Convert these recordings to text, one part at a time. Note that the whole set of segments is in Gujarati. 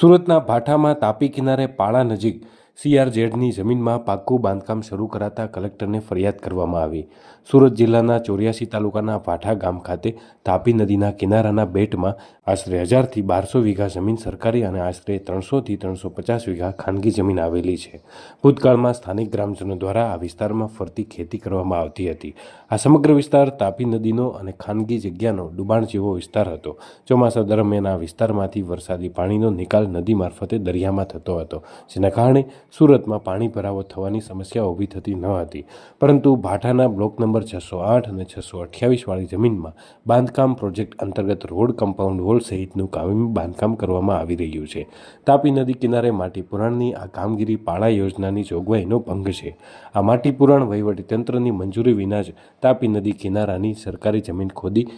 સુરતના ભાઠામાં તાપી કિનારે પાળા નજીક સીઆરઝેડની જમીનમાં પાક્કું બાંધકામ શરૂ કરાતા કલેક્ટરને ફરિયાદ કરવામાં આવી. સુરત જિલ્લાના ચોર્યાસી તાલુકાના ભાઠા ગામ ખાતે તાપી નદીના કિનારાના બેટમાં આશરે હજારથી બારસો વીઘા જમીન સરકારી અને આશરે ત્રણસોથી ત્રણસો પચાસ વીઘા ખાનગી જમીન આવેલી છે. ભૂતકાળમાં સ્થાનિક ગ્રામજનો દ્વારા આ વિસ્તારમાં ફરતી ખેતી કરવામાં આવતી હતી. આ સમગ્ર વિસ્તાર તાપી નદીનો અને ખાનગી જગ્યાનો ડુબાણ જેવો વિસ્તાર હતો. ચોમાસા દરમિયાન આ વિસ્તારમાંથી વરસાદી પાણીનો નિકાલ નદી મારફતે દરિયામાં થતો હતો, જેના કારણે સુરતમાં પાણી ભરાવો થવાની સમસ્યા ઊભી થતી ન હતી. પરંતુ ભાટાના બ્લોક નંબર છસો આઠ અને છસો અઠ્યાવીસવાળી જમીનમાં બાંધકામ પ્રોજેક્ટ અંતર્ગત રોડ કમ્પાઉન્ડ વોલ સહિતનું કાયમી બાંધકામ કરવામાં આવી રહ્યું છે. તાપી નદી કિનારે માટીપુરાણની આ કામગીરી પાળા યોજનાની જોગવાઈનો ભંગ છે. આ માટીપુરાણ વહીવટીતંત્રની મંજૂરી વિના જ તાપી નદી કિનારાની સરકારી જમીન ખોદી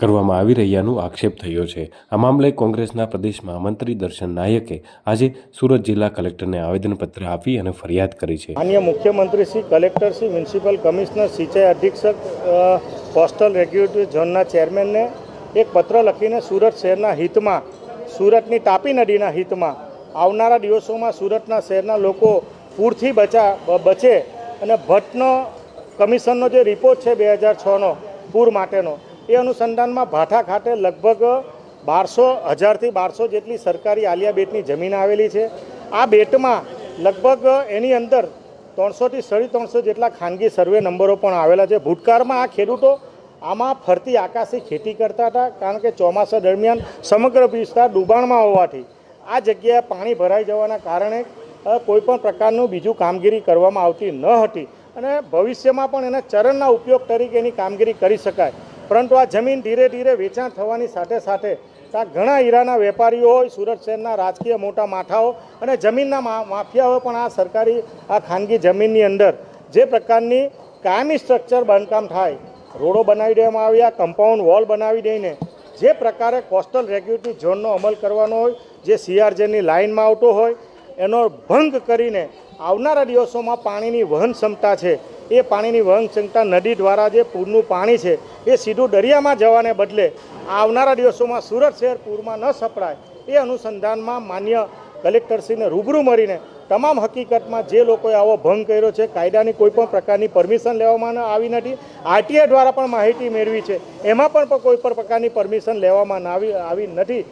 કરવામાં આવી રહ્યાનું આક્ષેપ થયો છે. આ મામલે કોંગ્રેસના પ્રદેશ મહામંત્રી દર્શન નાયકે આજે સુરત જિલ્લા કલેક્ટરને આવેદનપત્ર આપી અને ફરિયાદ કરી છે. માન્ય મુખ્યમંત્રી Shri, collector Shri, municipal commissioner, સિંચાઈ અધિક્ષક કોસ્ટલ રેગ્યુલેટરી ઝોનના ચેરમેનને એક પત્ર લખીને સુરત શહેરના હિતમાં, સુરતની તાપી નદીના હિતમાં, આવનારા દિવસોમાં સુરતના શહેરના લોકો પૂરથી બચા બચે અને ભટ્ટનો કમિશનનો જે રિપોર્ટ છે બે હજાર છનો પૂર માટેનો એ અનુસંધાનમાં ભાઠા ખાતે લગભગ બારસો હજારથી બારસો જેટલી સરકારી આલિયા બેટની જમીન આવેલી છે. આ બેટમાં લગભગ એની અંદર ત્રણસોથી સાડી ત્રણસો જેટલા ખાનગી સર્વે નંબરો પણ આવેલા છે. ભૂતકાળમાં આ ખેડૂતો આમાં ફરતી આકાશી ખેતી કરતા હતા, કારણ કે ચોમાસા દરમિયાન સમગ્ર વિસ્તાર ડૂબાણમાં હોવાથી આ જગ્યાએ પાણી ભરાઈ જવાના કારણે કોઈપણ પ્રકારનું બીજું કામગીરી કરવામાં આવતી ન હતી. અને ભવિષ્યમાં પણ એના ચરણના ઉપયોગ તરીકે એની કામગીરી કરી શકાય. પરંતુ આ જમીન ધીરે ધીરે વેચાણ થવાની સાથે સાથે આ ઘણા હીરાના વેપારીઓ હોય સુરત શહેરના રાજકીય મોટા માથાઓ અને જમીનના માફિયાઓ પણ આ સરકારી, આ ખાનગી જમીનની અંદર જે પ્રકારની કાયમી સ્ટ્રક્ચર બાંધકામ થાય, રોડો બનાવી દેવામાં આવ્યા કમ્પાઉન્ડ વોલ બનાવી દઈને જે પ્રકારે કોસ્ટલ રેગ્યુલેટરી ઝોનનો અમલ કરવાનો હોય, જે સીઆરજેની લાઇનમાં આવતો હોય, એનો ભંગ કરીને આવનારા દિવસોમાં પાણીની વહન ક્ષમતા છે. એ પાણીની વહન ક્ષમતા નદી દ્વારા જે પૂરનું પાણી છે, એ સીધું દરિયામાં જવાને બદલે આવનારા દિવસોમાં સુરત શહેર પૂરમાં ન સપડાય. એ અનુસંધાનમાં માન્ય કલેક્ટરશ્રીને રૂબરૂ મળીને તમામ હકીકતમાં જે લોકોએ આવો ભંગ કર્યો છે, કાયદાની કોઈ પણ પ્રકારની પરમિશન લેવામાં આવી નથી. આરટીઆઈ દ્વારા પણ માહિતી મેળવી છે. એમાં પણ કોઈ પણ પ્રકારની પરમિશન લેવામાં આવી આવી નથી.